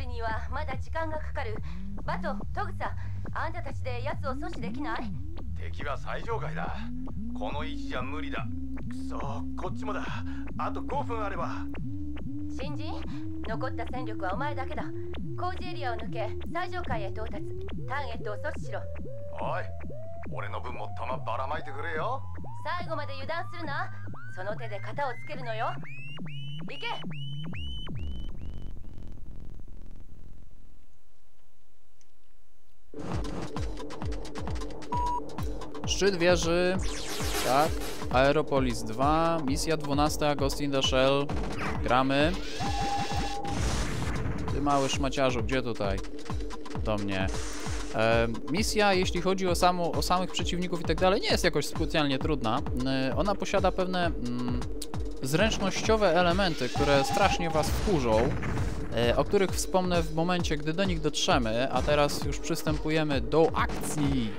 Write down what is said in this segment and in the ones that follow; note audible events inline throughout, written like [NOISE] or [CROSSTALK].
りにはまだ時間がかかる。バトトグサあんたたちで奴を阻止できない？敵は最上階だ。この位置じゃ無理だ。くそこっちもだ。あと5分あれば。新人残った戦力はお前だけだ。工事エリアを抜け最上階へ到達。ターゲットを阻止しろ。おい俺の分も弾ばらまいてくれよ。最後まで油断するな。その手で型をつけるのよ。行け Szczyt wieży, tak. Aeropolis 2, misja 12, Ghost in the Shell. Gramy. Ty mały szmaciarzu, gdzie tutaj? Do mnie. E, misja, jeśli chodzi o, o samych przeciwników i tak dalej, nie jest jakoś specjalnie trudna. E, ona posiada pewne mm, zręcznościowe elementy, które strasznie was wkurzą, o których wspomnę w momencie, gdy do nich dotrzemy, a teraz już przystępujemy do akcji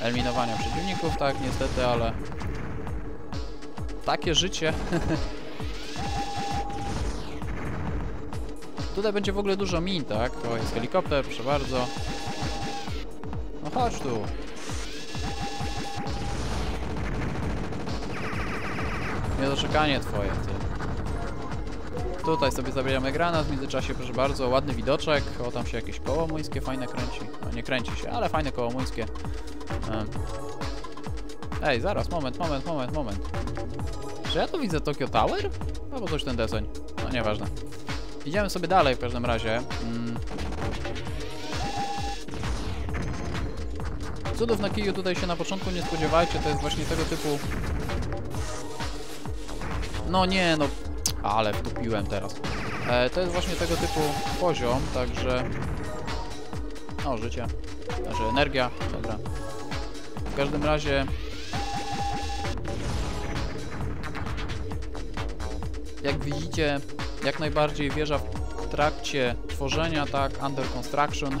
eliminowania przeciwników, tak niestety, ale takie życie. [LAUGHS] Tutaj będzie w ogóle dużo min, tak? O, jest helikopter, proszę bardzo. No chodź tu. Niedoczekanie twoje, ty. Tutaj sobie zabieramy granat, w międzyczasie proszę bardzo, ładny widoczek. O, tam się jakieś koło młyńskie fajne kręci. No nie kręci się, ale fajne koło młyńskie. Em. Ej, zaraz, moment, moment, moment, moment. Czy ja tu widzę Tokyo Tower? Albo coś ten deseń. No nieważne. Idziemy sobie dalej w każdym razie. Mm. Cudów na kiju tutaj się na początku nie spodziewajcie, to jest właśnie tego typu... No nie, no... Ale wkupiłem teraz. E, to jest właśnie tego typu poziom, także... O, życie. Znaczy energia, dobra. W każdym razie... Jak widzicie, jak najbardziej wieża w trakcie tworzenia, tak, under construction. [LAUGHS]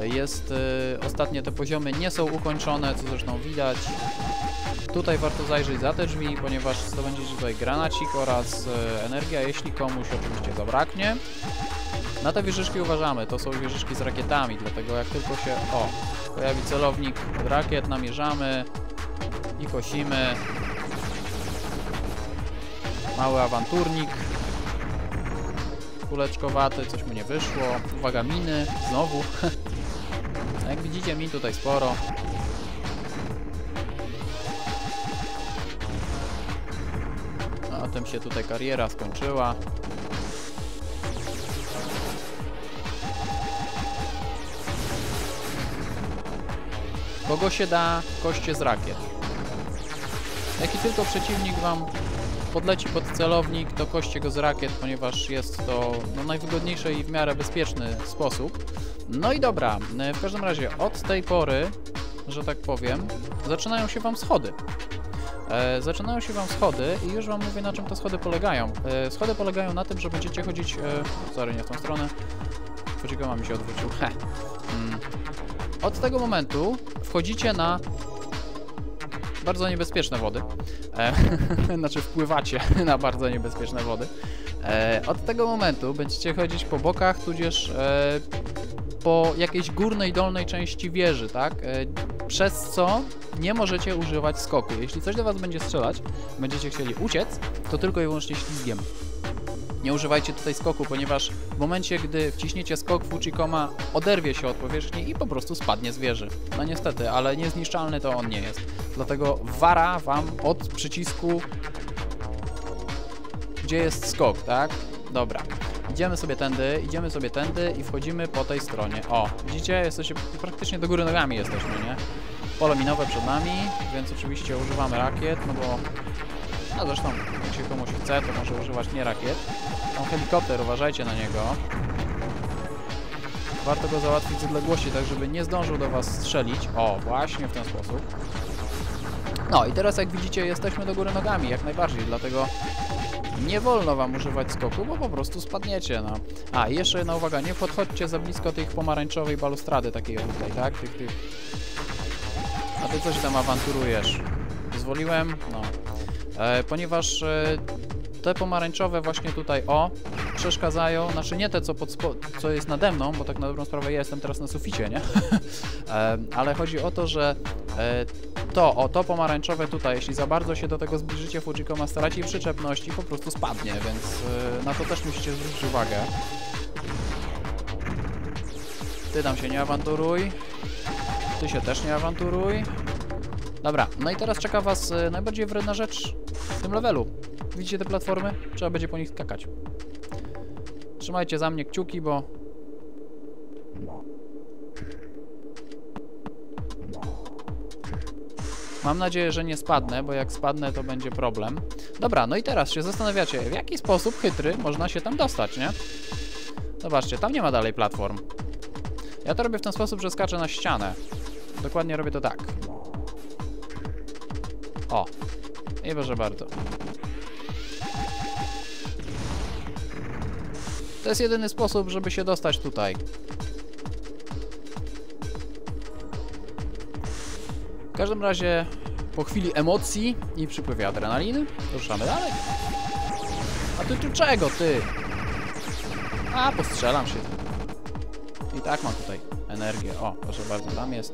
Jest, y, ostatnie te poziomy nie są ukończone, co zresztą widać. Tutaj warto zajrzeć za te drzwi, ponieważ zdobędziecie tutaj granacik oraz y, energia, jeśli komuś oczywiście zabraknie. Na te wieżyczki uważamy, to są wieżyczki z rakietami, dlatego jak tylko się, o, pojawi celownik rakiet, namierzamy i kosimy. Mały awanturnik. Kuleczkowaty, coś mu nie wyszło. Uwaga, miny, znowu. [LAUGHS] Jak widzicie, min tutaj sporo. Tym się tutaj kariera skończyła. Kogo się da, koście z rakiet. Jaki tylko przeciwnik wam podleci pod celownik, to koście go z rakiet, ponieważ jest to no, najwygodniejszy i w miarę bezpieczny sposób. No i dobra, e, w każdym razie od tej pory, że tak powiem, zaczynają się wam schody. E, zaczynają się wam schody i już wam mówię na czym te schody polegają. E, schody polegają na tym, że będziecie chodzić... E, sorry, nie w tą stronę. Poczekaj, mi się odwrócił. He. [LAUGHS] Mm. Od tego momentu wchodzicie na bardzo niebezpieczne wody. E, [LAUGHS] znaczy wpływacie na bardzo niebezpieczne wody. E, od tego momentu będziecie chodzić po bokach, tudzież e, po jakiejś górnej, dolnej części wieży, tak? E, przez co nie możecie używać skoku. Jeśli coś do Was będzie strzelać, będziecie chcieli uciec, to tylko i wyłącznie ślizgiem. Nie używajcie tutaj skoku, ponieważ w momencie, gdy wciśniecie skok, Fuchikoma oderwie się od powierzchni i po prostu spadnie z wieży. No niestety, ale niezniszczalny to on nie jest. Dlatego wara wam od przycisku, gdzie jest skok, tak? Dobra. Idziemy sobie tędy, idziemy sobie tędy i wchodzimy po tej stronie. O, widzicie? Jesteście praktycznie do góry nogami jesteśmy, nie? Pole minowe przed nami, więc oczywiście używamy rakiet, no bo... A zresztą, jak się komuś chce, to może używać nie rakiet. Mam helikopter, uważajcie na niego. Warto go załatwić z odległości, tak żeby nie zdążył do was strzelić. O, właśnie w ten sposób. No i teraz jak widzicie jesteśmy do góry nogami, jak najbardziej, dlatego nie wolno wam używać skoku, bo po prostu spadniecie, no. A, jeszcze jedna uwaga, nie podchodźcie za blisko tych pomarańczowej balustrady takiej tutaj, tak? Tych, tych... A ty coś tam awanturujesz. Pozwoliłem? No. E, ponieważ e, te pomarańczowe właśnie tutaj, o, przeszkadzają, znaczy nie te, co, pod co jest nade mną, bo tak na dobrą sprawę ja jestem teraz na suficie, nie? [LAUGHS] Em, Ale chodzi o to, że e, to, o, to pomarańczowe tutaj, jeśli za bardzo się do tego zbliżycie, Fujikoma straci przyczepność i po prostu spadnie, więc e, na to też musicie zwrócić uwagę. Ty tam się nie awanturuj. Ty się też nie awanturuj. Dobra, no i teraz czeka was e, najbardziej wredna rzecz w tym levelu. Widzicie te platformy? Trzeba będzie po nich skakać. Trzymajcie za mnie kciuki, bo... Mam nadzieję, że nie spadnę, bo jak spadnę, to będzie problem. Dobra, no i teraz się zastanawiacie, w jaki sposób chytry można się tam dostać, nie? Zobaczcie, tam nie ma dalej platform. Ja to robię w ten sposób, że skaczę na ścianę. Dokładnie robię to tak. O. I proszę bardzo. To jest jedyny sposób, żeby się dostać tutaj. W każdym razie, po chwili emocji i przypływie adrenaliny, ruszamy dalej. A ty tu czego, ty? A, postrzelam się. I tak mam tutaj energię. O, proszę bardzo, tam jest.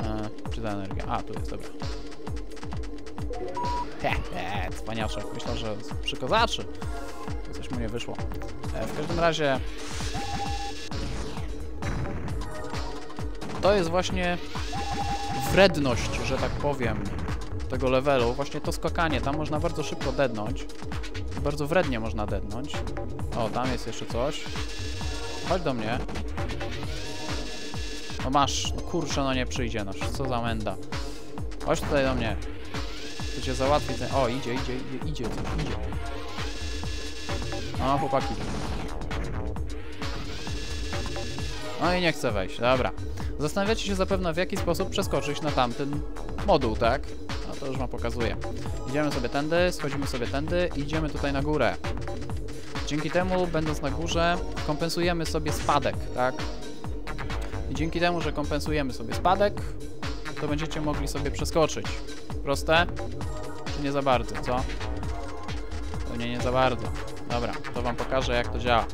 E, czy ta energia? A, tu jest, dobra. He, he, cwaniaczek. Myślę, że przykozaczy. Coś mu nie wyszło. E, w każdym razie... To jest właśnie wredność, że tak powiem, tego levelu. Właśnie to skakanie. Tam można bardzo szybko dednąć. Bardzo wrednie można dednąć. O, tam jest jeszcze coś. Chodź do mnie. No masz, no kurczę, no nie przyjdzie, no co za menda. Chodź tutaj do mnie. To cię załatwi ten... O, idzie, idzie, idzie, idzie, coś, idzie. No, chłopaki. No i nie chce wejść, dobra. Zastanawiacie się zapewne w jaki sposób przeskoczyć na tamten moduł, tak? No to już wam pokazuję. Idziemy sobie tędy, schodzimy sobie tędy i idziemy tutaj na górę. Dzięki temu, będąc na górze, kompensujemy sobie spadek, tak? I dzięki temu, że kompensujemy sobie spadek, to będziecie mogli sobie przeskoczyć. Proste? Czy nie za bardzo, co? Pewnie nie za bardzo. Dobra, to wam pokażę jak to działa.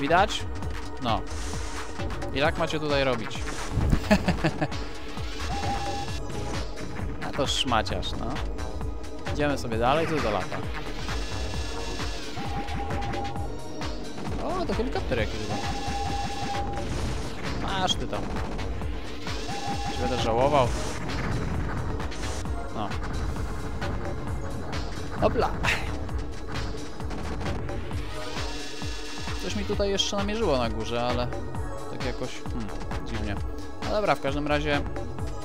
Widać? No. I tak macie tutaj robić. [LAUGHS] A to szmaciarz, no. Idziemy sobie dalej, co za lata. O, to helikopter jakiś chyba. Masz ty tam. Czy będę żałował? No. Hopla. Coś mi tutaj jeszcze namierzyło na górze, ale No dobra, w każdym razie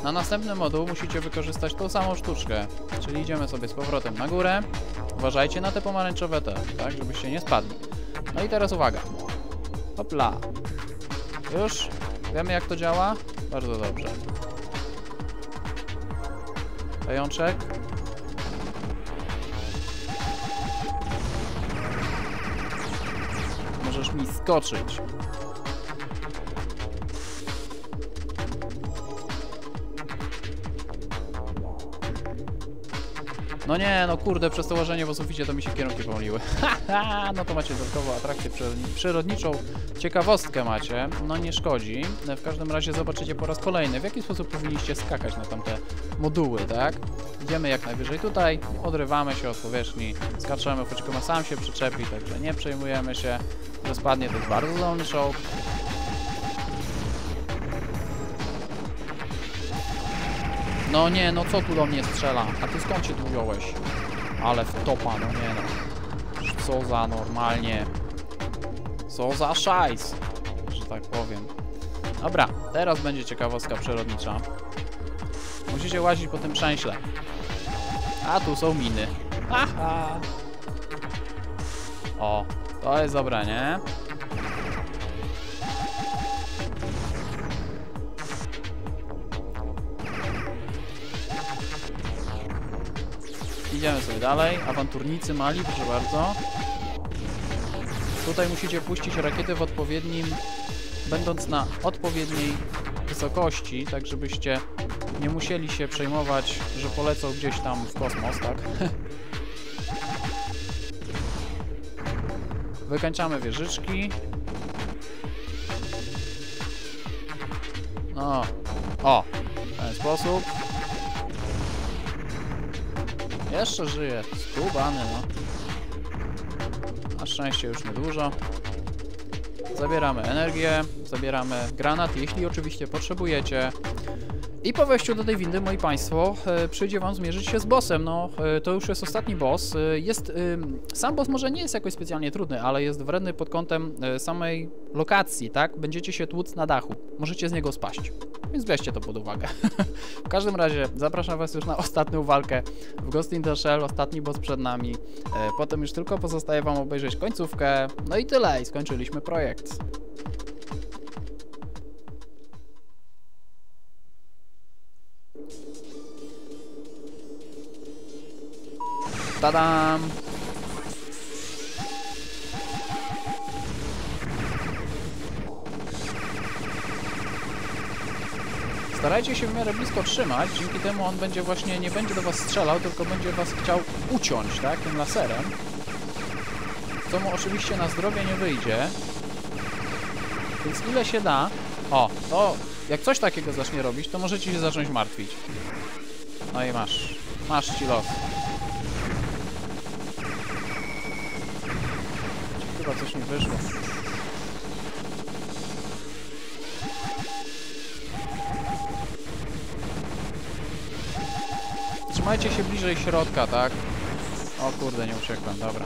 na następny moduł musicie wykorzystać tą samą sztuczkę. Czyli idziemy sobie z powrotem na górę. Uważajcie na te pomarańczowe te, tak, żebyście nie spadli. No i teraz uwaga. Hopla. Już? Wiemy jak to działa? Bardzo dobrze. Pajączek. Możesz mi skoczyć. No nie, no kurde, przez to łażenie w suficie to mi się kierunki pomyliły. [LAUGHS] No to macie dodatkową atrakcję przyrodni- przyrodniczą. Ciekawostkę macie, no nie szkodzi. W każdym razie zobaczycie po raz kolejny, w jaki sposób powinniście skakać na tamte moduły, tak? Idziemy jak najwyżej tutaj, odrywamy się od powierzchni, skaczemy, Fuchikoma sam się przyczepi, także nie przejmujemy się, że spadnie, to jest bardzo zdolny czołg. No nie, no co tu do mnie strzela? A ty skąd się tu wziąłeś? Ale w topa, no nie no. Co za normalnie. Co za szajs, że tak powiem. Dobra, teraz będzie ciekawostka przyrodnicza. Musicie łazić po tym przęśle. A tu są miny. Haha. O, to jest dobre, nie? Idziemy sobie dalej. Awanturnicy mali, proszę bardzo. Tutaj musicie puścić rakiety w odpowiednim, będąc na odpowiedniej wysokości, tak żebyście nie musieli się przejmować, że polecą gdzieś tam w kosmos, tak? [LAUGHS] Wykańczamy wieżyczki. No. O! W ten sposób. Jeszcze żyje. Skubany, no. Na szczęście już niedużo. Zabieramy energię, zabieramy granat, jeśli oczywiście potrzebujecie. I po wejściu do tej windy, moi Państwo, e, przyjdzie Wam zmierzyć się z bossem. No, e, to już jest ostatni boss. E, Jest, sam boss może nie jest jakoś specjalnie trudny, ale jest wredny pod kątem samej lokacji, tak? Będziecie się tłuc na dachu. Możecie z niego spaść. Więc weźcie to pod uwagę. [LAUGHS] w każdym razie zapraszam Was już na ostatnią walkę w Ghost in the Shell. Ostatni boss przed nami. Potem już tylko pozostaje Wam obejrzeć końcówkę. No i tyle. I skończyliśmy projekt. Tadam! Starajcie się w miarę blisko trzymać, dzięki temu on będzie właśnie, nie będzie do was strzelał, tylko będzie was chciał uciąć, tak, tym laserem. Co mu oczywiście na zdrowie nie wyjdzie. Więc ile się da... O, to jak coś takiego zacznie robić, to możecie się zacząć martwić. No i masz. Masz ci los. Chyba coś mi wyszło. Trzymajcie się bliżej środka, tak? O kurde, nie uciekłem, dobra.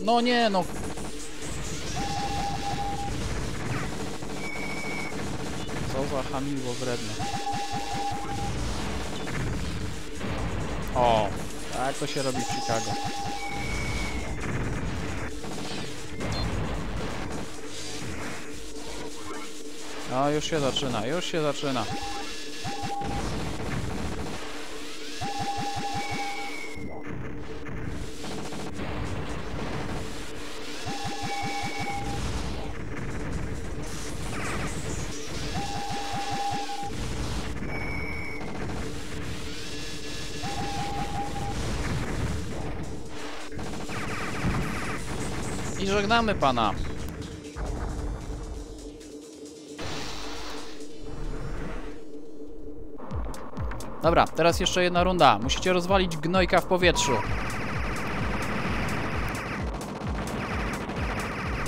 No nie, no. Co za hamiło wredne. O, tak to się robi w Chicago. No, już się zaczyna, już się zaczyna. Żegnamy pana. Dobra, teraz jeszcze jedna runda. Musicie rozwalić gnojka w powietrzu.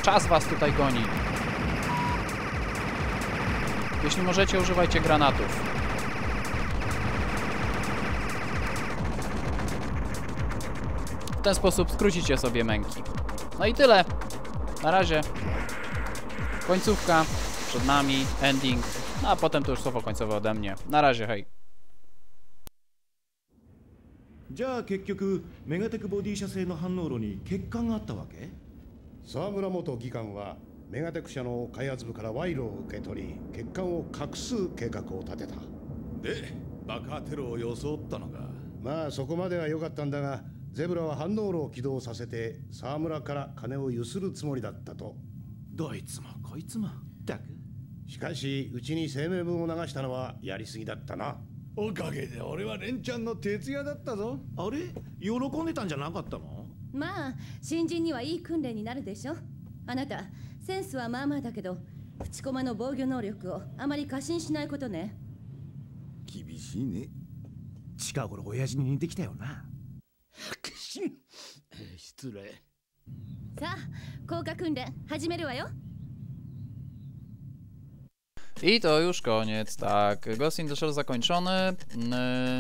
Czas was tutaj goni. Jeśli możecie, używajcie granatów. W ten sposób skrócicie sobie męki. No i tyle. Na razie. Końcówka przed nami, ending, no a potem to już słowo końcowe ode mnie. Na razie, hej. じゃあ結局メガテクボディ社製の反応炉に欠陥があったわけ沢村元議官はメガテク社の開発部から賄賂を受け取り欠陥を隠す計画を立てたで爆破テロを装ったのかまあそこまでは良かったんだがゼブラは反応炉を起動させて沢村から金をゆするつもりだったと。どいつもこいつも。ったく。しかしうちに声明文を流したのはやりすぎだったな。おかげで俺はレンちゃんの徹夜だったぞ。あれ？喜んでたんじゃなかったの？まあ新人にはいい訓練になるでしょ。あなたセンスはまあまあだけど淵駒の防御能力をあまり過信しないことね。厳しいね。近頃親父に似てきたよな失礼さあ降下訓練始めるわよ I to już koniec, tak. Ghost in the Shell zakończony.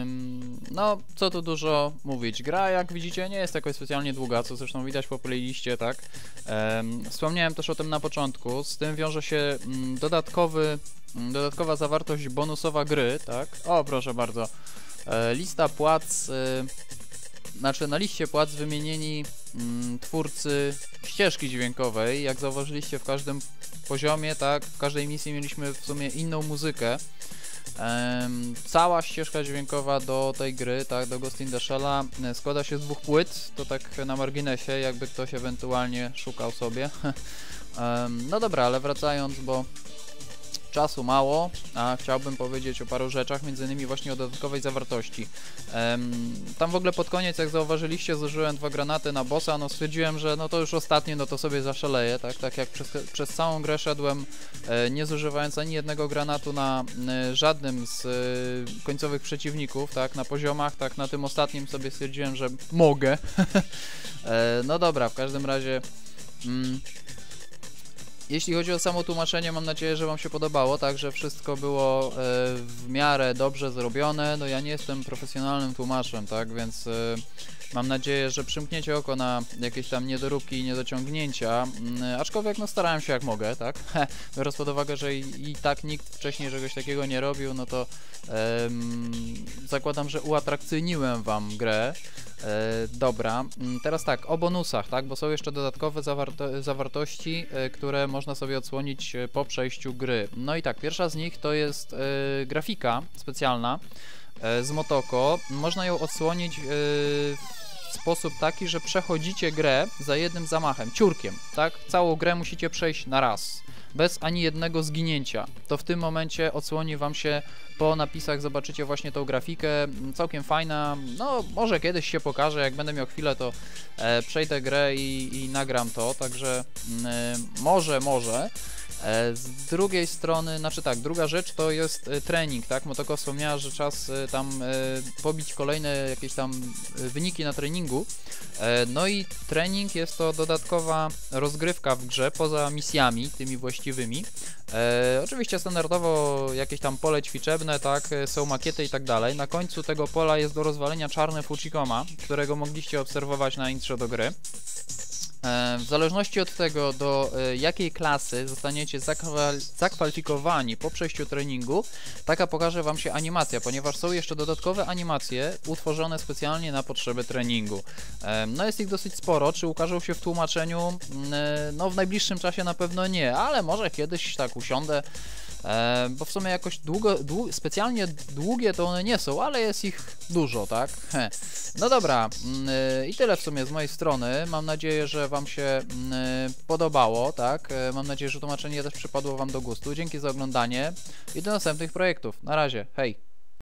Ym, No, co tu dużo mówić. Gra, jak widzicie, nie jest jakoś specjalnie długa, co zresztą widać po playliście, tak. Ym, Wspomniałem też o tym na początku. Z tym wiąże się mm, dodatkowy, mm, dodatkowa zawartość bonusowa gry, tak. O, proszę bardzo. E, Lista płac. znaczy, na liście płac wymienieni mm, twórcy ścieżki dźwiękowej. Jak zauważyliście, w każdym poziomie, tak, w każdej misji mieliśmy w sumie inną muzykę. Em, cała ścieżka dźwiękowa do tej gry, tak, do Ghost in the Shell'a e, składa się z dwóch płyt, to tak na marginesie, jakby ktoś ewentualnie szukał sobie. [LAUGHS] Em, no dobra, ale wracając, bo czasu mało, a chciałbym powiedzieć o paru rzeczach, między innymi właśnie o dodatkowej zawartości. Tam w ogóle pod koniec, jak zauważyliście, zużyłem dwa granaty na bossa, no stwierdziłem, że no to już ostatnie, no to sobie zaszaleję, tak, tak jak przez, przez całą grę szedłem, e, nie zużywając ani jednego granatu na e, żadnym z e, końcowych przeciwników, tak, na poziomach, tak, na tym ostatnim sobie stwierdziłem, że mogę. [LAUGHS] no dobra, w każdym razie... Mm, jeśli chodzi o samo tłumaczenie, mam nadzieję, że Wam się podobało, także wszystko było e, w miarę dobrze zrobione. No ja nie jestem profesjonalnym tłumaczem, tak, więc e, mam nadzieję, że przymkniecie oko na jakieś tam niedoróbki i niedociągnięcia, mm, aczkolwiek no starałem się jak mogę, tak, [LAUGHS] biorąc pod uwagę, że i, i tak nikt wcześniej czegoś takiego nie robił, no to zakładam, że uatrakcyjniłem Wam grę. E, dobra, mm, teraz tak, o bonusach, tak, bo są jeszcze dodatkowe zawarto zawartości, e, które można sobie odsłonić e, po przejściu gry. No i tak, pierwsza z nich to jest grafika specjalna z Motoko. Można ją odsłonić w sposób taki, że przechodzicie grę za jednym zamachem, ciurkiem, tak? Całą grę musicie przejść na raz, bez ani jednego zginięcia. To w tym momencie odsłoni wam się po napisach, zobaczycie właśnie tą grafikę, m, całkiem fajna, no może kiedyś się pokaże, jak będę miał chwilę, to e, przejdę grę i, i nagram to, także m, e, może, może. E, Z drugiej strony, znaczy tak, druga rzecz to jest e, trening, tak? Motoko wspomniała, że czas e, tam pobić kolejne jakieś tam wyniki na treningu. No i trening jest to dodatkowa rozgrywka w grze poza misjami, tymi właściwymi. Oczywiście standardowo jakieś tam pole ćwiczebne, tak, są makiety i tak dalej. Na końcu tego pola jest do rozwalenia czarny Fuchikoma, którego mogliście obserwować na intrze do gry. E, W zależności od tego, do e, jakiej klasy zostaniecie zakwal- zakwalifikowani po przejściu treningu, taka pokaże Wam się animacja, ponieważ są jeszcze dodatkowe animacje utworzone specjalnie na potrzeby treningu. E, No jest ich dosyć sporo, czy ukażą się w tłumaczeniu? Mm, No w najbliższym czasie na pewno nie, ale może kiedyś tak usiądę, e, bo w sumie jakoś długo, dłu specjalnie długie to one nie są, ale jest ich dużo, tak? No dobra, mm, y, i tyle w sumie z mojej strony. Mam nadzieję, że Wam się mm, y, podobało, tak? E, Mam nadzieję, że tłumaczenie też przypadło Wam do gustu. Dzięki za oglądanie i do następnych projektów. Na razie, hej!